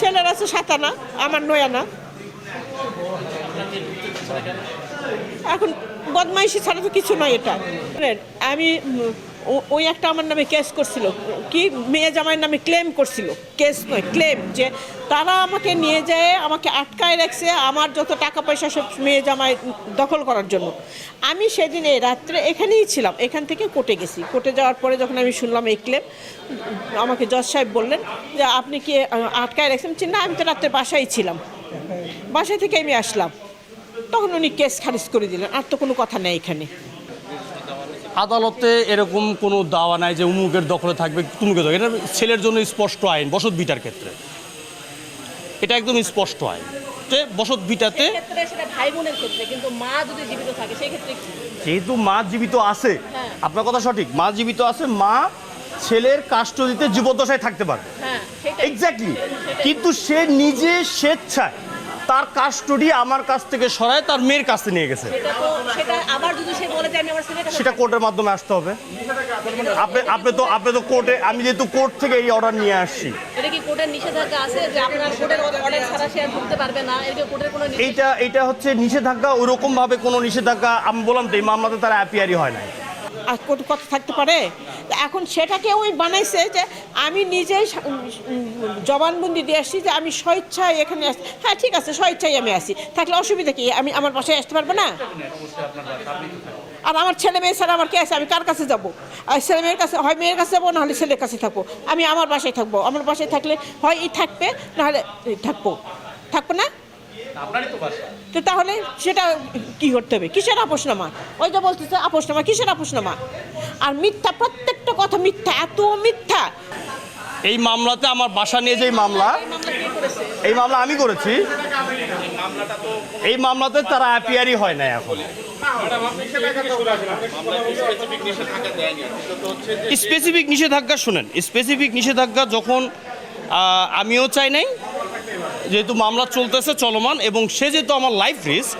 ছেলের আছে সাত আনা, আমার নয় আনা। এখন বদমাইশি ছাড়া তো কিছু নয় এটা। আমি ওই একটা আমার নামে কেস করছিল। কি? মেয়ে জামাইয়ের নামে ক্লেম করছিল। কেস নয় ক্লেম যে তারা আমাকে নিয়ে যায় আমাকে আটকায় রাখছে আমার যত টাকা পয়সা সব মেয়ে জামাই দখল করার জন্য। আমি সেদিন এই রাত্রে এখানেই ছিলাম, এখান থেকে কোর্টে গেছি। কোর্টে যাওয়ার পরে যখন আমি শুনলাম এই ক্লেম আমাকে জজ সাহেব বললেন যে আপনি কি আটকায় রাখছেন? না, আমি তো রাত্রে বাসায় ছিলাম। বাসায় থেকে আমি আসলাম। তখন উনি কেস খারিজ করে দিলেন, আর তো কোনো কথা নেই এখানে। আদালতে এরকম কোনো দাওয়া নাই যে উমুকের দখলে থাকবে তুমুকের দখলে। এটা ছেলের জন্য স্পষ্ট আইন বসত বিটার ক্ষেত্রে। এটা একদম স্পষ্ট আইন। যে বসত বিটাতে ভাই বোনের ক্ষেত্রে কিন্তু মা যদি জীবিত থাকে সেই ক্ষেত্রে কি? যেহেতু মা জীবিত আছে হ্যাঁ। আপনার কথা সঠিক মা জীবিত আছে মা ছেলের কাস্টডিতে জীবদ্দশায় থাকতে পারবে। হ্যাঁ এক্স্যাক্টলি কিন্তু সে নিজে স্বেচ্ছায় তার কাস্টডি আমার কাছ থেকে সরায় তার মেয়ের কাছে নিয়ে গেছে। সেটা তো সেটা আবার যদি সে বলে যে আমি আমার ছেলের কাছে সেটা কোর্টের মাধ্যমে আসতে হবে। আপনি আপনি তো আপনি তো কোর্টে আমি যেহেতু কোর্ট থেকে এই অর্ডার নিয়ে আসছি। এইটা এটা হচ্ছে নিষেধাজ্ঞা ওরকম ভাবে কোনো নিষেধাজ্ঞা আমি বললাম তো এই মামলাতে তারা অ্যাপিয়ারি হয় না আর কত কথা থাকতে পারে? এখন সেটাকে ওই বানাইছে যে আমি নিজেই জবানবন্দি দিয়ে আসছি যে আমি স্বেচ্ছায় এখানে আসছি হ্যাঁ ঠিক আছে, স্বেচ্ছায় আমি আসি থাকলে অসুবিধা কি? আমি আমার বাসায় আসতে পারব না? আর আমার ছেলে মেয়ে ছাড়া আমার কে আছে? আমি কার কাছে যাব? আর ছেলে মেয়ের কাছে হয় মেয়ের কাছে যাব, নাহলে ছেলের কাছে থাকব। আমি আমার বাসায় থাকব। আমার বাসায় থাকলে হয় এই থাকবে, নাহলে থাকব। থাকব না? তো তাহলে সেটা কি করতে হবে? কিসের আপোষনামা? ওই যে বলতেছে আপোষনামা কিসের আপোষনামা? আর মিথ্যা প্রত্যেকটা কথা মিথ্যা এত মিথ্যা। এই মামলাতে আমার বাসা নিয়ে যে মামলা এই মামলা আমি করেছি। এই মামলাতে তারা অ্যাপিয়ারই হয় না এখন। স্পেসিফিক নিষেধাজ্ঞা শুনেন। স্পেসিফিক নিষেধাজ্ঞা যখন আমিও চাই নাই যেহেতু মামলা চলতেছে চলমান এবং সে যেহেতু আমার লাইফ রিস্ক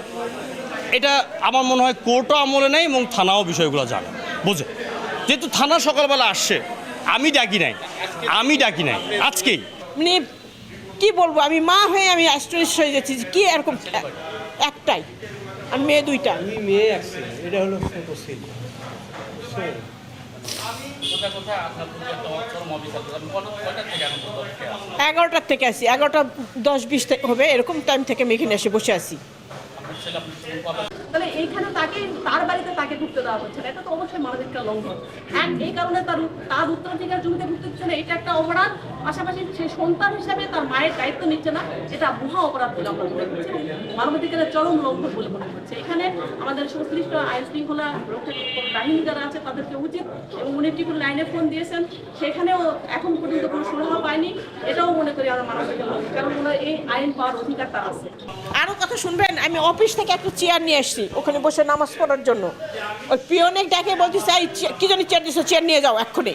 এটা আমার মনে হয় কোর্টও আমলে নেয় এবং থানাও বিষয়গুলো জানে। বুঝে? যেহেতু থানা সকালবেলা আসছে আমি ডাকি নাই। আমি ডাকি নাই। আজকেই। মানে কি বলব আমি মা হয়ে আমি অ্যাস্ট্রিস হয়ে যাচ্ছি যে কি এরকম একটাই। আর মেয়ে দুইটা। মেয়ে এটা হলো এগারোটার থেকে আসি, এগারোটা দশ বিশ হবে, এরকম টাইম থেকে আমি এখানে এসে বসে আছি। তাহলে এইখানে তার বাড়িতে তাকে ঢুকতে দেওয়া হচ্ছে না, এটা তো অবশ্যই মানবাধিকার লঙ্ঘন। হ্যাঁ এই কারণে তার তার উত্তরাধিকার জমিতে ঢুকতে দিচ্ছে না, এটা একটা অপরাধ। পাশাপাশি সে সন্তান হিসাবে তার মায়ের দায়িত্ব নিচ্ছে না, এটা মহা অপরাধ বলে আমরা মনে করছি মানবাধিকারের চরম লঙ্ঘন বলে মনে করছে। এখানে আমাদের সংশ্লিষ্ট আইন শৃঙ্খলা বাহিনী যারা আছে তাদেরকে উচিত এবং উনি টিপুর লাইনে ফোন দিয়েছেন, সেখানেও এখন পর্যন্ত কোনো সুরাহা পায়নি, এটাও মনে করি আমরা মানবাধিকার লঙ্ঘন কারণ এই আইন পাওয়ার অধিকারটা আছে। আরও কথা শুনবেন, আমি অফিস থেকে একটা চেয়ার নিয়ে আসছি, ওখানে বসে নামাজ পড়ার জন্য। ওই পিয়নে ডাকে বলতেছে এই চে- কি জানি চেয়ার দিছো, চেয়ার নিয়ে যাও এক্ষুনি।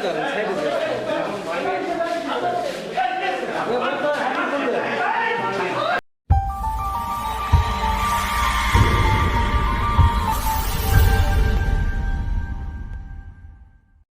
살자는 세금